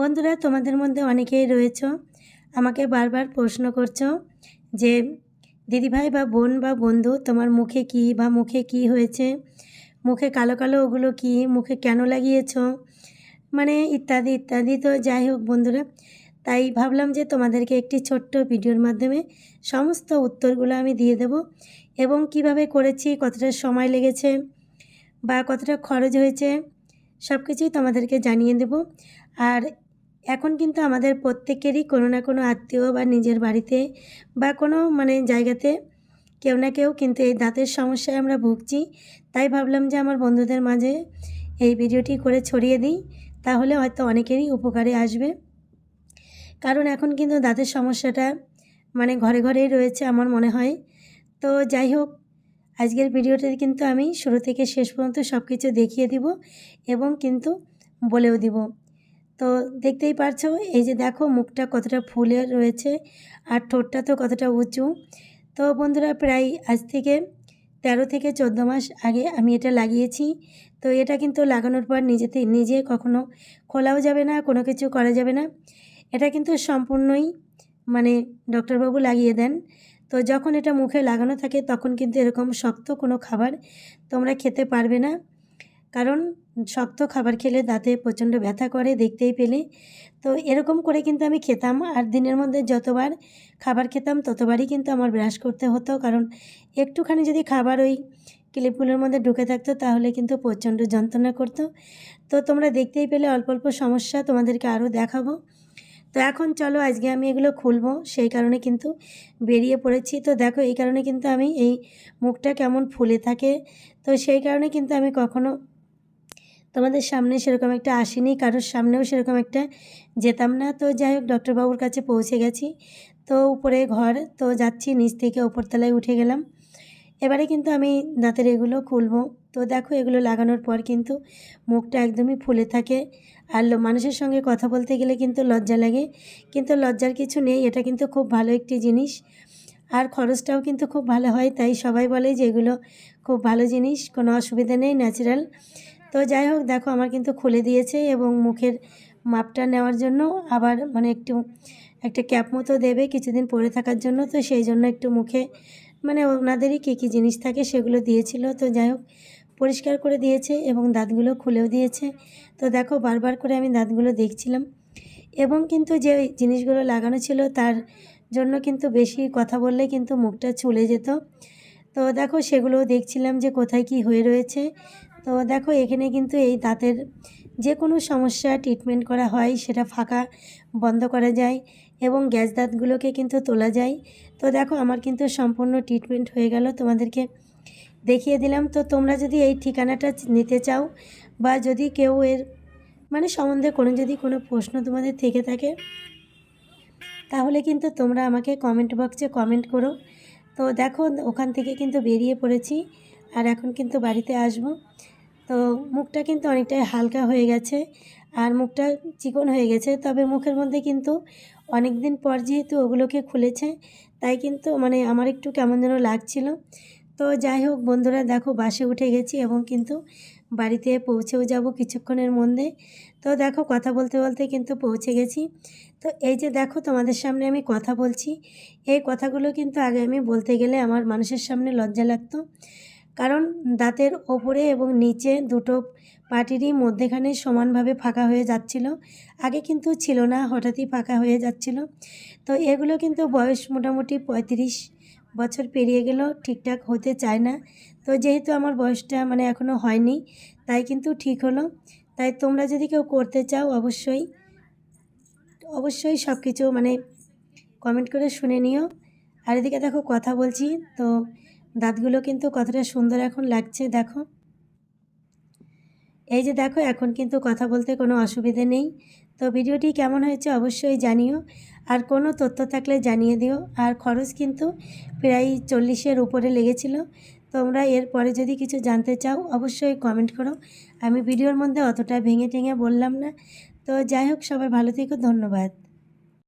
বন্ধুরা, তোমাদের মধ্যে অনেকেই রয়েছ, আমাকে বারবার প্রশ্ন করছ যে, দিদিভাই বা বোন বা বন্ধু, তোমার মুখে কি বা মুখে কি হয়েছে? মুখে কালো কালো ওগুলো কি? মুখে কেন লাগিয়েছো? মানে ইত্যাদি ইত্যাদি। তো যাই হোক বন্ধুরা, তাই ভাবলাম যে তোমাদেরকে একটি ছোট্ট ভিডিওর মাধ্যমে সমস্ত উত্তরগুলো আমি দিয়ে দেব এবং কীভাবে করেছি, কতটা সময় লেগেছে বা কতটা খরচ হয়েছে সব কিছুই তোমাদেরকে জানিয়ে দেব। আর এখন কিন্তু আমাদের প্রত্যেকেরই কোনো না কোনো আত্মীয় বা নিজের বাড়িতে বা কোনো মানে জায়গাতে কেউ না কেউ কিন্তু এই দাঁতের সমস্যায় আমরা ভুগছি। তাই ভাবলাম যে আমার বন্ধুদের মাঝে এই ভিডিওটি করে ছড়িয়ে দিই, তাহলে হয়তো অনেকেরই উপকারে আসবে। কারণ এখন কিন্তু দাঁতের সমস্যাটা মানে ঘরে ঘরেই রয়েছে আমার মনে হয়। তো যাই হোক, আজকের ভিডিওটাতে কিন্তু আমি শুরু থেকে শেষ পর্যন্ত সব কিছু দেখিয়ে দিব এবং কিন্তু বলেও দিব। তো দেখতেই পারছ, এই যে দেখো মুখটা কতটা ফুলে রয়েছে আর ঠোঁটটা তো কতটা উঁচু। তো বন্ধুরা, প্রায় আজ থেকে তেরো থেকে চোদ্দ মাস আগে আমি এটা লাগিয়েছি। তো এটা কিন্তু লাগানোর পর নিজেতে, নিজে কখনো খোলাও যাবে না, কোনো কিছু করা যাবে না। এটা কিন্তু সম্পূর্ণই মানে ডক্টরবাবু লাগিয়ে দেন। তো যখন এটা মুখে লাগানো থাকে তখন কিন্তু এরকম শক্ত কোনো খাবার তোমরা খেতে পারবে না। কারণ শক্ত খাবার খেলে দাঁতে প্রচণ্ড ব্যথা করে দেখতেই পেলে। তো এরকম করে কিন্তু আমি খেতাম। আর দিনের মধ্যে যতবার খাবার খেতাম, ততবারই কিন্তু আমার ব্রাশ করতে হতো। কারণ একটুখানি যদি খাবার ওই ক্লিপগুলোর মধ্যে ঢুকে থাকতো, তাহলে কিন্তু প্রচণ্ড যন্ত্রণা করতো। তো তোমরা দেখতেই পেলে অল্প অল্প সমস্যা তোমাদেরকে আরও দেখাবো। তো এখন চলো, আজকে আমি এগুলো খুলবো। সেই কারণে কিন্তু বেরিয়ে পড়েছি। তো দেখো, এই কারণে কিন্তু আমি এই মুখটা কেমন ফুলে থাকে। তো সেই কারণে কিন্তু আমি কখনো তোমাদের সামনে সেরকম একটা আসেনি, কারোর সামনেও সেরকম একটা যেতাম না। তো যাই হোক, ডক্টরবাবুর কাছে পৌঁছে গেছি। তো উপরে ঘর, তো যাচ্ছি, নিচ থেকে ওপরতলায় উঠে গেলাম। এবারে কিন্তু আমি দাঁতের এগুলো খুলবো। তো দেখো, এগুলো লাগানোর পর কিন্তু মুখটা একদমই ফুলে থাকে। আর মানুষের সঙ্গে কথা বলতে গেলে কিন্তু লজ্জা লাগে। কিন্তু লজ্জার কিছু নেই, এটা কিন্তু খুব ভালো একটি জিনিস। আর খরচটাও কিন্তু খুব ভালো হয়, তাই সবাই বলে যে এগুলো খুব ভালো জিনিস, কোনো অসুবিধা নেই, ন্যাচারাল। তো যাই হোক, দেখো আমার কিন্তু খুলে দিয়েছে এবং মুখের মাপটা নেওয়ার জন্য আবার মানে একটু, একটা ক্যাপ মতো দেবে কিছুদিন পরে থাকার জন্য। তো সেই জন্য একটু মুখে মানে ওনাদেরই কী কী জিনিস থাকে সেগুলো দিয়েছিল। তো যাই হোক, পরিষ্কার করে দিয়েছে এবং দাঁতগুলো খুলেও দিয়েছে। তো দেখো, বারবার করে আমি দাঁতগুলো দেখছিলাম এবং কিন্তু যে জিনিসগুলো লাগানো ছিল তার জন্য কিন্তু বেশি কথা বললে কিন্তু মুখটা চলে যেত। তো দেখো, সেগুলোও দেখছিলাম যে কোথায় কি হয়ে রয়েছে। তো দেখো, এখানে কিন্তু এই দাঁতের যে কোনো সমস্যা ট্রিটমেন্ট করা হয়, সেটা ফাঁকা বন্ধ করা যায় এবং গ্যাস দাঁতগুলোকে কিন্তু তোলা যায়। তো দেখো, আমার কিন্তু সম্পূর্ণ ট্রিটমেন্ট হয়ে গেল, তোমাদেরকে দেখিয়ে দিলাম। তো তোমরা যদি এই ঠিকানাটা নিতে চাও বা যদি কেউ এর মানে সম্বন্ধে কোনো যদি কোনো প্রশ্ন তোমাদের থেকে থাকে, তাহলে কিন্তু তোমরা আমাকে কমেন্ট বক্সে কমেন্ট করো। তো দেখো, ওখান থেকে কিন্তু বেরিয়ে পড়েছি আর এখন কিন্তু বাড়িতে আসব। তো মুখটা কিন্তু অনেকটাই হালকা হয়ে গেছে আর মুখটা চিকন হয়ে গেছে। তবে মুখের মধ্যে কিন্তু অনেক দিন পর যেহেতু ওগুলোকে খুলেছে, তাই কিন্তু মানে আমার একটু কেমন যেন লাগছিল। তো যাই হোক বন্ধুরা, দেখো বাসে উঠে গেছি এবং কিন্তু বাড়িতে পৌঁছেও যাব কিছুক্ষণের মধ্যে। তো দেখো কথা বলতে বলতে কিন্তু পৌঁছে গেছি। তো এই যে দেখো তোমাদের সামনে আমি কথা বলছি। এই কথাগুলো কিন্তু আগে আমি বলতে গেলে আমার মানুষের সামনে লজ্জা লাগতো। কারণ দাঁতের ওপরে এবং নিচে দুটো পাটিরই মধ্যেখানে সমানভাবে ফাঁকা হয়ে যাচ্ছিল। আগে কিন্তু ছিল না, হঠাৎই ফাঁকা হয়ে যাচ্ছিল। তো এগুলো কিন্তু বয়স মোটামুটি পঁয়ত্রিশ বছর পেরিয়ে গেলেও ঠিকঠাক হতে চায় না। তো যেহেতু আমার বয়সটা মানে এখনও হয়নি, তাই কিন্তু ঠিক হলো। তাই তোমরা যদি কেউ করতে চাও, অবশ্যই অবশ্যই সব কিছু মানে কমেন্ট করে শুনে নিও। আর এদিকে দেখো, কথা বলছি। তো দাঁতগুলো কিন্তু কতটা সুন্দর এখন লাগছে, দেখো। এই যে দেখো, এখন কিন্তু কথা বলতে কোনো অসুবিধে নেই। তো ভিডিওটি কেমন হয়েছে অবশ্যই জানিও। আর কোনো তথ্য থাকলে জানিয়ে দিও। আর খরচ কিন্তু প্রায় চল্লিশের উপরে লেগেছিল। তোমরা এরপরে যদি কিছু জানতে চাও, অবশ্যই কমেন্ট করো। আমি ভিডিওর মধ্যে অতটা ভেঙে টেঙে বললাম না। তো যাই হোক, সবাই ভালো থেকো, ধন্যবাদ।